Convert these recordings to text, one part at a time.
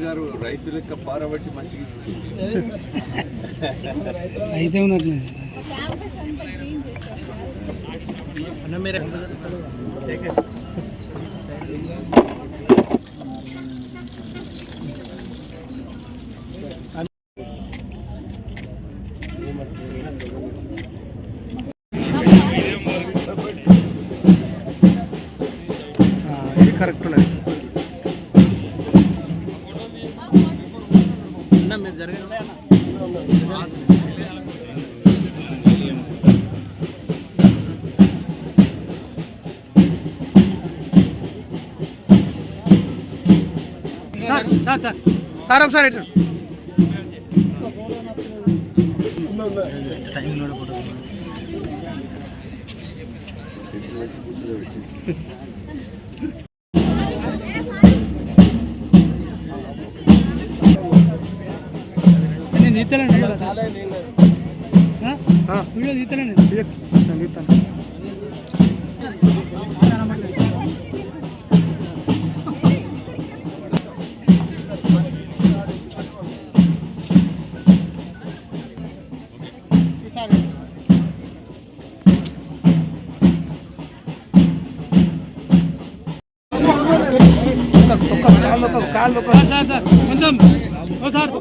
గారు రైతు లెక్క పారబట్టి మంచిగా అయితే ఉన్నట్లే ఇది కరెక్ట్ ఉన్నది. Sir sir sir. సార్ ఒకసారి ఇటు. నేను తీస్తానండి వీడియో తీస్తానండి తీస్తాను కాళ్ళు సార్ సార్ కొంచెం ఓ సార్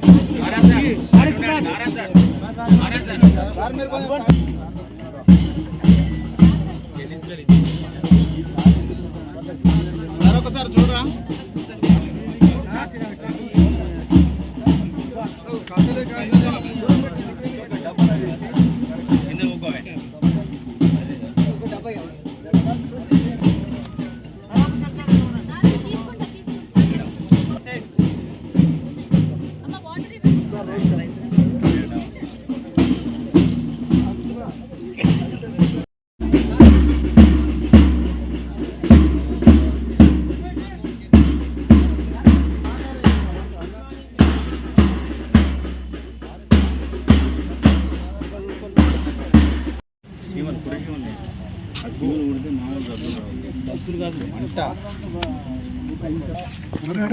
మరొకసారి చూడరా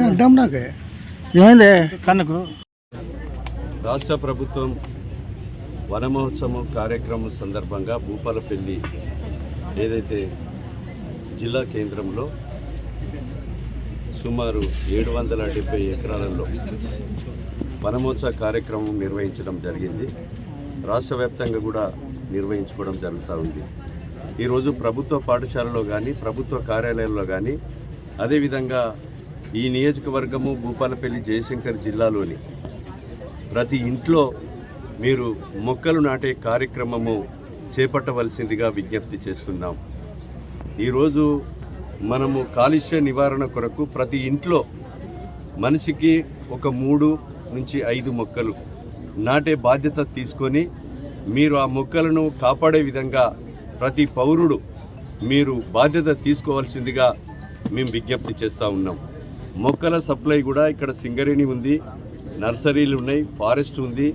అడ్డం నాకే కన్నుకు. రాష్ట్ర ప్రభుత్వం వనమహోత్సవం కార్యక్రమం సందర్భంగా భూపాలపల్లి ఏదైతే జిల్లా కేంద్రంలో సుమారు ఏడు వందల డెబ్బై ఎకరాలలో వనమోత్సవ కార్యక్రమం నిర్వహించడం జరిగింది. రాష్ట్ర వ్యాప్తంగా కూడా నిర్వహించుకోవడం జరుగుతూ ఉంది. ఈరోజు ప్రభుత్వ పాఠశాలలో కానీ ప్రభుత్వ కార్యాలయంలో కానీ అదేవిధంగా ఈ నియోజకవర్గము భూపాలపల్లి జయశంకర్ జిల్లాలోని ప్రతి ఇంట్లో మీరు మొక్కలు నాటే కార్యక్రమము చేపట్టవలసిందిగా విజ్ఞప్తి చేస్తున్నాం. ఈరోజు మనము కాలుష్య నివారణ కొరకు ప్రతి ఇంట్లో మనిషికి ఒక మూడు నుంచి ఐదు మొక్కలు నాటే బాధ్యత తీసుకొని మీరు ఆ మొక్కలను కాపాడే విధంగా ప్రతి పౌరుడు మీరు బాధ్యత తీసుకోవాల్సిందిగా మేము విజ్ఞప్తి చేస్తూ ఉన్నాం. మొక్కల సప్లై కూడా ఇక్కడ సింగరేణి ఉంది నర్సరీలు ఉన్నాయి ఫారెస్ట్ ఉంది.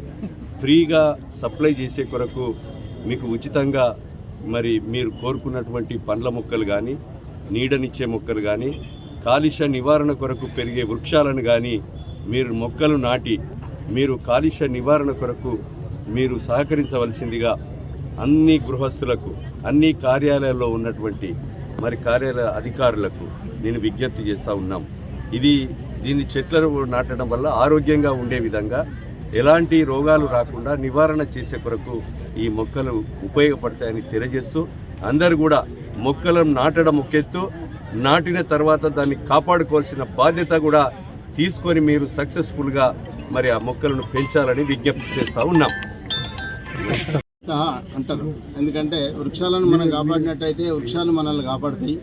ఫ్రీగా సప్లై చేసే కొరకు మీకు ఉచితంగా మరి మీరు కోరుకున్నటువంటి పండ్ల మొక్కలు కానీ నీడనిచ్చే మొక్కలు కానీ కాలుష్య నివారణ కొరకు పెరిగే వృక్షాలను కానీ మీరు మొక్కలు నాటి మీరు కాలుష్య నివారణ కొరకు మీరు సహకరించవలసిందిగా అన్ని గృహస్థులకు అన్ని కార్యాలయాల్లో ఉన్నటువంటి మరి కార్యాలయ అధికారులకు నేను విజ్ఞప్తి చేస్తూ ఉన్నాం. ఇది దీన్ని చెట్లను నాటడం వల్ల ఆరోగ్యంగా ఉండే విధంగా ఎలాంటి రోగాలు రాకుండా నివారణ చేసే కొరకు ఈ మొక్కలు ఉపయోగపడతాయని తెలియజేస్తూ అందరు కూడా మొక్కలను నాటడం ఒక నాటిన తర్వాత దాన్ని కాపాడుకోవాల్సిన బాధ్యత కూడా తీసుకొని మీరు సక్సెస్ఫుల్గా మరి ఆ మొక్కలను పెంచాలని విజ్ఞప్తి చేస్తూ ఉన్నాం. అంటారు. ఎందుకంటే వృక్షాలను మనం కాపాడినట్టయితే వృక్షాలు మనల్ని కాపాడుతాయి.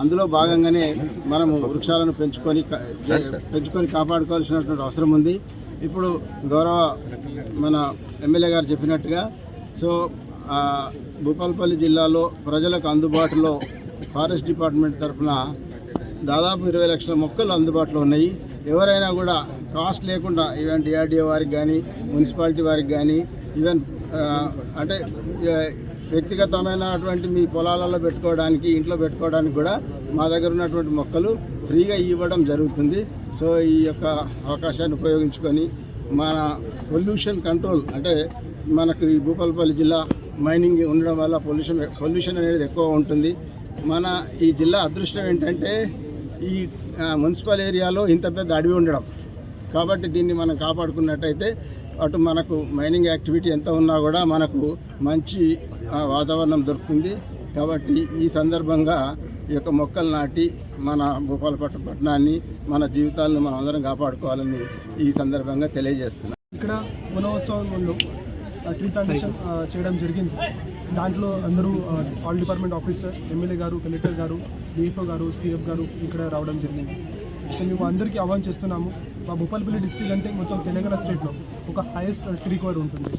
అందులో భాగంగానే మనము వృక్షాలను పెంచుకొని పెంచుకొని కాపాడుకోవాల్సినటువంటి అవసరం ఉంది. ఇప్పుడు గౌరవ మన ఎమ్మెల్యే గారు చెప్పినట్టుగా సో భూపాలపల్లి జిల్లాలో ప్రజలకు అందుబాటులో ఫారెస్ట్ డిపార్ట్మెంట్ తరఫున దాదాపు ఇరవై లక్షల మొక్కలు అందుబాటులో ఉన్నాయి. ఎవరైనా కూడా కాస్ట్ లేకుండా ఈవెన్ డిఆర్డిఓ వారికి కానీ మున్సిపాలిటీ వారికి కానీ ఈవెన్ అంటే వ్యక్తిగతమైనటువంటి మీ పొలాలలో పెట్టుకోవడానికి ఇంట్లో పెట్టుకోవడానికి కూడా మా దగ్గర ఉన్నటువంటి మొక్కలు ఫ్రీగా ఇవ్వడం జరుగుతుంది. సో ఈ యొక్క అవకాశాన్ని ఉపయోగించుకొని మన పొల్యూషన్ కంట్రోల్ అంటే మనకు ఈ భూపాలపల్లి జిల్లా మైనింగ్ ఉండడం వల్ల పొల్యూషన్ పొల్యూషన్ అనేది ఎక్కువ ఉంటుంది. మన ఈ జిల్లా అదృష్టం ఏంటంటే ఈ మున్సిపల్ ఏరియాలో ఇంత పెద్ద అడవి ఉండడం. కాబట్టి దీన్ని మనం కాపాడుకున్నట్టయితే అటు మనకు మైనింగ్ యాక్టివిటీ ఎంత ఉన్నా కూడా మనకు మంచి వాతావరణం దొరుకుతుంది. కాబట్టి ఈ సందర్భంగా ఈ యొక్క మొక్కలు నాటి మన భూపాలపట్నం పట్టణాన్ని మన జీవితాలను మనం అందరం కాపాడుకోవాలని ఈ సందర్భంగా తెలియజేస్తున్నాం. ఇక్కడ వనోత్సవంలో ట్రీ ప్లాంటేషన్ చేయడం జరిగింది. దాంట్లో అందరూ ఆల్ డిపార్ట్మెంట్ ఆఫీసర్ ఎమ్మెల్యే గారు కలెక్టర్ గారు డిఎఫ్ఓ గారు సిఎఫ్ గారు ఇక్కడ రావడం జరిగింది. సో మేము అందరికీ ఆహ్వాన్ చేస్తున్నాము. మా భూపాలపల్లి డిస్ట్రిక్ట్ అంటే మొత్తం తెలంగాణ స్టేట్లో ఒక హైయెస్ట్ ట్రీ కవర్ ఉంటుంది.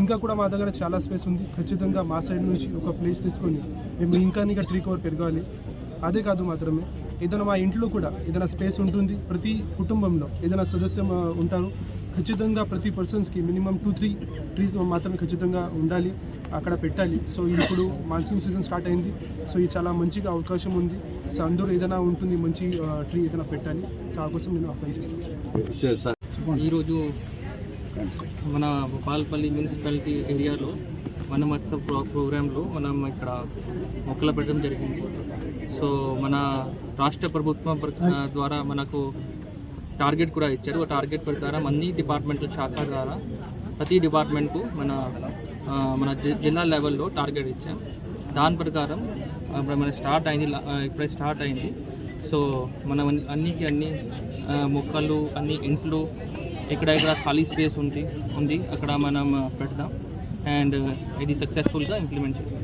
ఇంకా కూడా మా దగ్గర చాలా స్పేస్ ఉంది. ఖచ్చితంగా మా సైడ్ నుంచి ఒక ప్లేస్ తీసుకొని మేము ఇంకా ఇంకా ట్రీ కవర్ పెరగాలి. అదే కాదు మాత్రమే ఏదైనా మా ఇంట్లో కూడా ఏదైనా స్పేస్ ఉంటుంది ప్రతి కుటుంబంలో ఏదైనా సదస్యం ఆ, ఉంటారు ఖచ్చితంగా ప్రతి పర్సన్స్కి మినిమం టూ త్రీ ట్రీస్ మాత్రమే ఖచ్చితంగా ఉండాలి అక్కడ పెట్టాలి. సో ఇప్పుడు మాన్సూన్ సీజన్ స్టార్ట్ అయింది. సో ఇది చాలా మంచిగా అవకాశం ఉంది. సో అందరూ ఏదైనా ఉంటుంది మంచి ట్రీ ఏదైనా పెట్టాలి. సో ఆ కోసం నేను అప్లై చేస్తాను ఈరోజు మన భూపాలపల్లి మున్సిపాలిటీ ఏరియాలో మన మత్స్య ప్రో ప్రోగ్రాంలో మనం ఇక్కడ మొక్కలు పెట్టడం జరిగింది. సో మన రాష్ట్ర ప్రభుత్వం ద్వారా మనకు టార్గెట్ కూడా ఇచ్చారు. ఆ టార్గెట్ ప్రకారం అన్ని డిపార్ట్మెంట్ల శాఖ ద్వారా ప్రతి డిపార్ట్మెంట్కు మన మన జిల్లా లెవెల్లో టార్గెట్ ఇచ్చాం. దాని ప్రకారం ఇప్పుడు మన స్టార్ట్ అయింది ఇప్పుడే స్టార్ట్ అయింది. సో మనం అన్ని- అన్నికి అన్ని మొక్కలు అన్ని ఇంట్లు ఇక్కడ ఇక్కడ ఖాళీ స్పేస్ ఉంది ఉంది. అక్కడ మనం పెడదాం అండ్ ఇది సక్సెస్ఫుల్గా ఇంప్లిమెంట్ చేస్తాం.